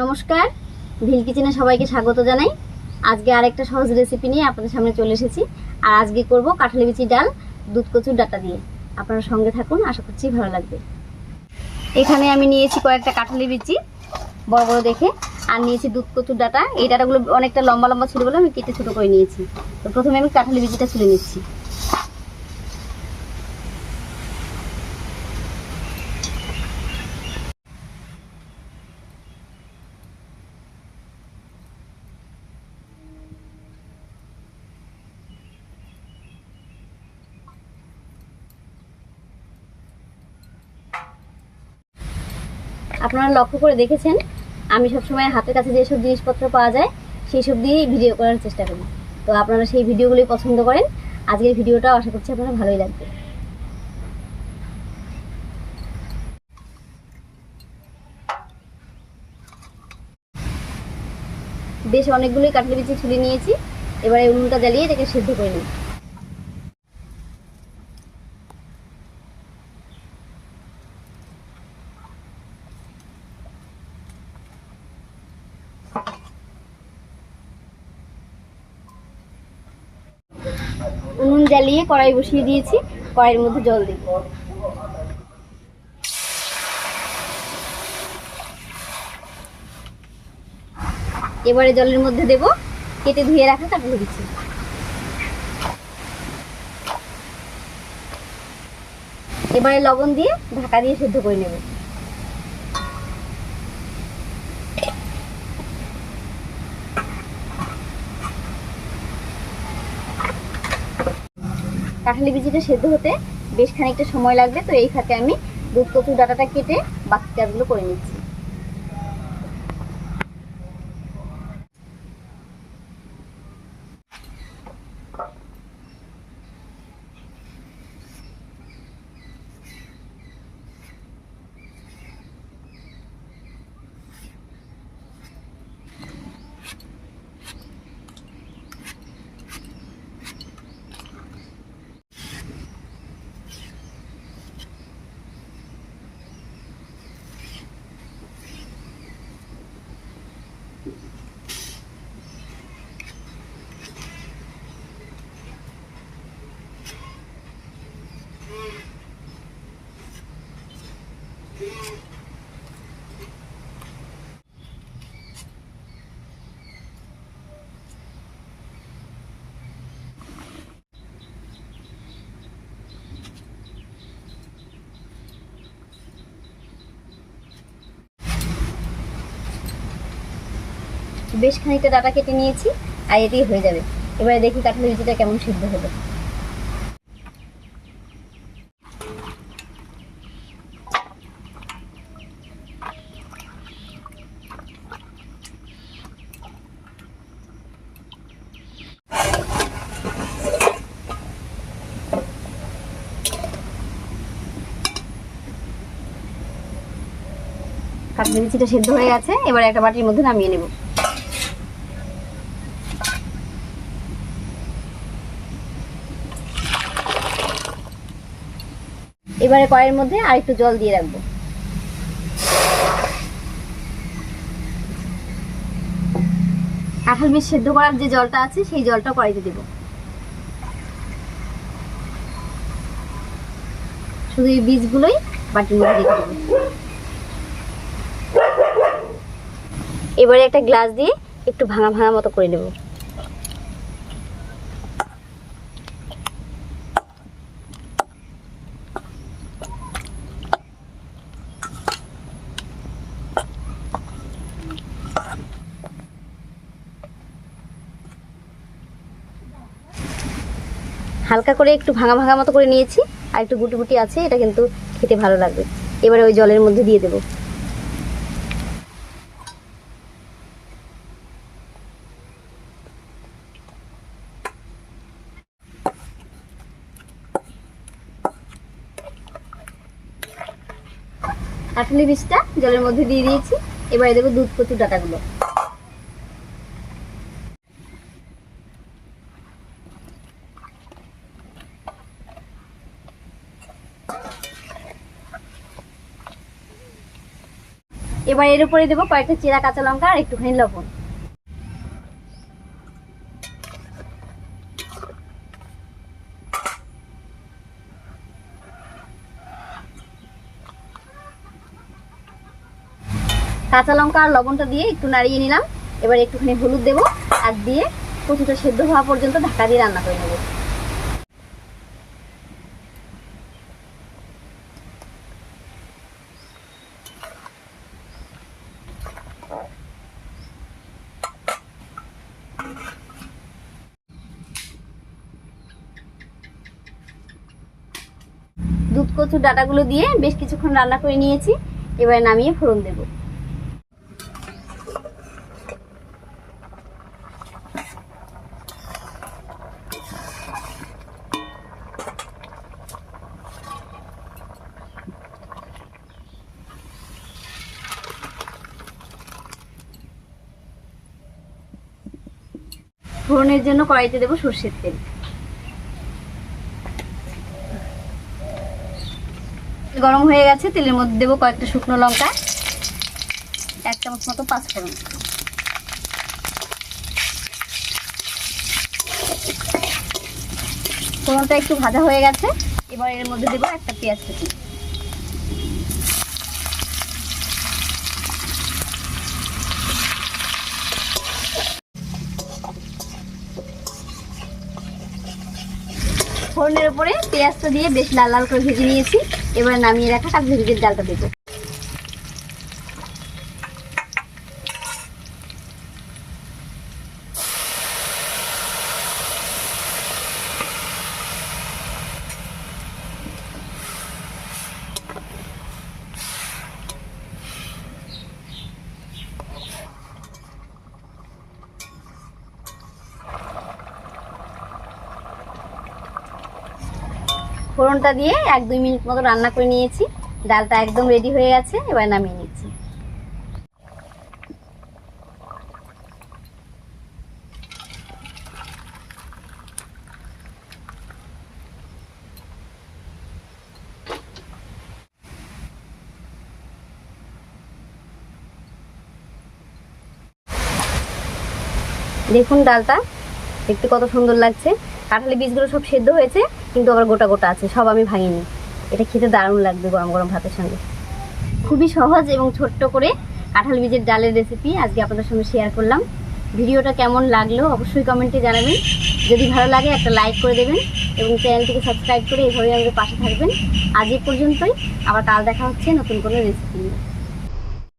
নমস্কার। ভিল কিচেনে সবাইকে স্বাগত জানাই। আজকে আরেকটা সহজ রেসিপি নিয়ে আপনাদের সামনে চলে এসেছি। আর আজকে করব কাঁঠালি বিচি ডাল, দুধ কচুর ডাটা দিয়ে। আপনারা সঙ্গে থাকুন, আশা করছি ভালো লাগবে। এখানে আমি নিয়েছি কয়েকটা কাঁঠালি বিচি বড় বড় দেখে। আর নিয়েছি দুধ কচুর ডাটা। এই ডাটাগুলো অনেকটা লম্বা লম্বা ছিল বলে আমি কেটে ছোটো করে নিয়েছি। তো প্রথমে আমি কাঁঠালি বিচিটা ছুলে নিচ্ছি। আপনারা লক্ষ্য করে দেখেছেন, আমি সবসময় হাতের কাছে যেসব জিনিসপত্র পাওয়া যায় সেই সব দিয়েই ভিডিও করার চেষ্টা করি। তো আপনারা সেই ভিডিওগুলোই পছন্দ করেন। আজকের ভিডিওটাও আশা করছি আপনারা ভালোই লাগবে। বেশ অনেকগুলোই কাটলে বিচি ছুলে নিয়েছি। এবারে উনুনটা জ্বালিয়ে এটাকে সেদ্ধ করে নিই। উনুন জ্বালিয়ে কড়াই বসিয়ে দিয়েছি। কড়াইয়ের মধ্যে জল দিই। এবারে জলের মধ্যে দেব। কেটে ধুয়ে রাখা কাটলে দিচ্ছি। এবারে লবণ দিয়ে ঢাকা দিয়ে সেদ্ধ করে নেব। কাঁঠালি বিচিটা সেদ্ধ হতে বেশ খানিকটা সময় লাগবে। তো এই ফাঁকে আমি দুধ, কচুর ডাটাটা কেটে বাকি কাজগুলো করে নিচ্ছি। বেশ খানিকটা ডাটা কেটে নিয়েছি, আর এতেই হয়ে যাবে। এবারে দেখি কাঁঠালি বিচিটা কেমন সিদ্ধ হলো। কাঁঠালি বিচিটা সেদ্ধ হয়ে গেছে, এবার একটা বাটির মধ্যে নামিয়ে নেব। এবারে কড়াইয়ের মধ্যে আর একটু জল দিয়ে রাখব। কাঁঠাল বীজ সেদ্ধ করার যে জলটা আছে, সেই জলটা কড়াইতে দেব। শুধু এই বীজগুলোই বাটির মধ্যে রেখে দেবো। এবারে একটা গ্লাস দিয়ে একটু ভাঙা ভাঙা মতো করে নেব। হালকা করে একটু ভাঙা ভাঙা মতো করে নিয়েছি, আর একটু গুটি গুটি আছে, এটা কিন্তু খেতে ভালো লাগবে। এবারে ওই জলের মধ্যে দিয়ে দেবো। কাঁঠালি বীজটা জলের মধ্যে দিয়ে দিয়েছি। এবারে দেবো দুধ কচুর ডাটাগুলো। এবার এর উপরে দেবো কয়েকটা চেরা কাঁচা লঙ্কা আর একটুখানি লবণ। কাঁচা লঙ্কা আর লবণটা দিয়ে একটু নাড়িয়ে নিলাম। এবার একটুখানি হলুদ দেবো আর দিয়ে কচুটা সেদ্ধ হওয়া পর্যন্ত ঢাকা দিয়ে রান্না করে নেব। কচুর ডাটাগুলো দিয়ে বেশ কিছুক্ষণ রান্না করে নিয়েছি। এবার নামিয়ে ফোড়ন দেব। ফোড়নের জন্য কড়াইতে দেবো সর্ষের তেল। গরম হয়ে গেছে, তেলের মধ্যে দেবো কয়েকটা শুকনো লঙ্কা। এক চামচ মতো পাঁচফোড়ন। ফোড়নটা একটু ভাজা হয়ে গেছে, এবার এর মধ্যে দেবো একটা পেঁয়াজ কুচি। ফোড়নের উপরে পেঁয়াজটা দিয়ে বেশ লাল লাল করে ভেজে নিয়েছি। এবার নামিয়ে রাখা ভেজের ডালটা দেবো। ফোড়নটা দিয়ে এক দুই মিনিট মতো রান্না করে নিয়েছি। ডালটা একদম রেডি হয়ে গেছে, এবার নামিয়ে নিচ্ছি। দেখুন ডালটা, দেখতে কত সুন্দর লাগছে। কাঁঠালি বীজগুলো সব সেদ্ধ হয়েছে। কিন্তু আবার গোটা গোটা আছে, সব আমি ভাঙিনি। এটা খেতে দারুণ লাগবে গরম গরম ভাতের সঙ্গে। খুবই সহজ এবং ছোট্ট করে কাঁঠাল বীজের ডালের রেসিপি আজকে আপনাদের সঙ্গে শেয়ার করলাম। ভিডিওটা কেমন লাগল অবশ্যই কমেন্টে জানাবেন। যদি ভালো লাগে একটা লাইক করে দেবেন এবং চ্যানেলটিকে সাবস্ক্রাইব করে এভাবে আমাদের পাশে থাকবেন। আজ এ পর্যন্তই, আবার কাল দেখা হচ্ছে নতুন কোনো রেসিপি নিয়ে।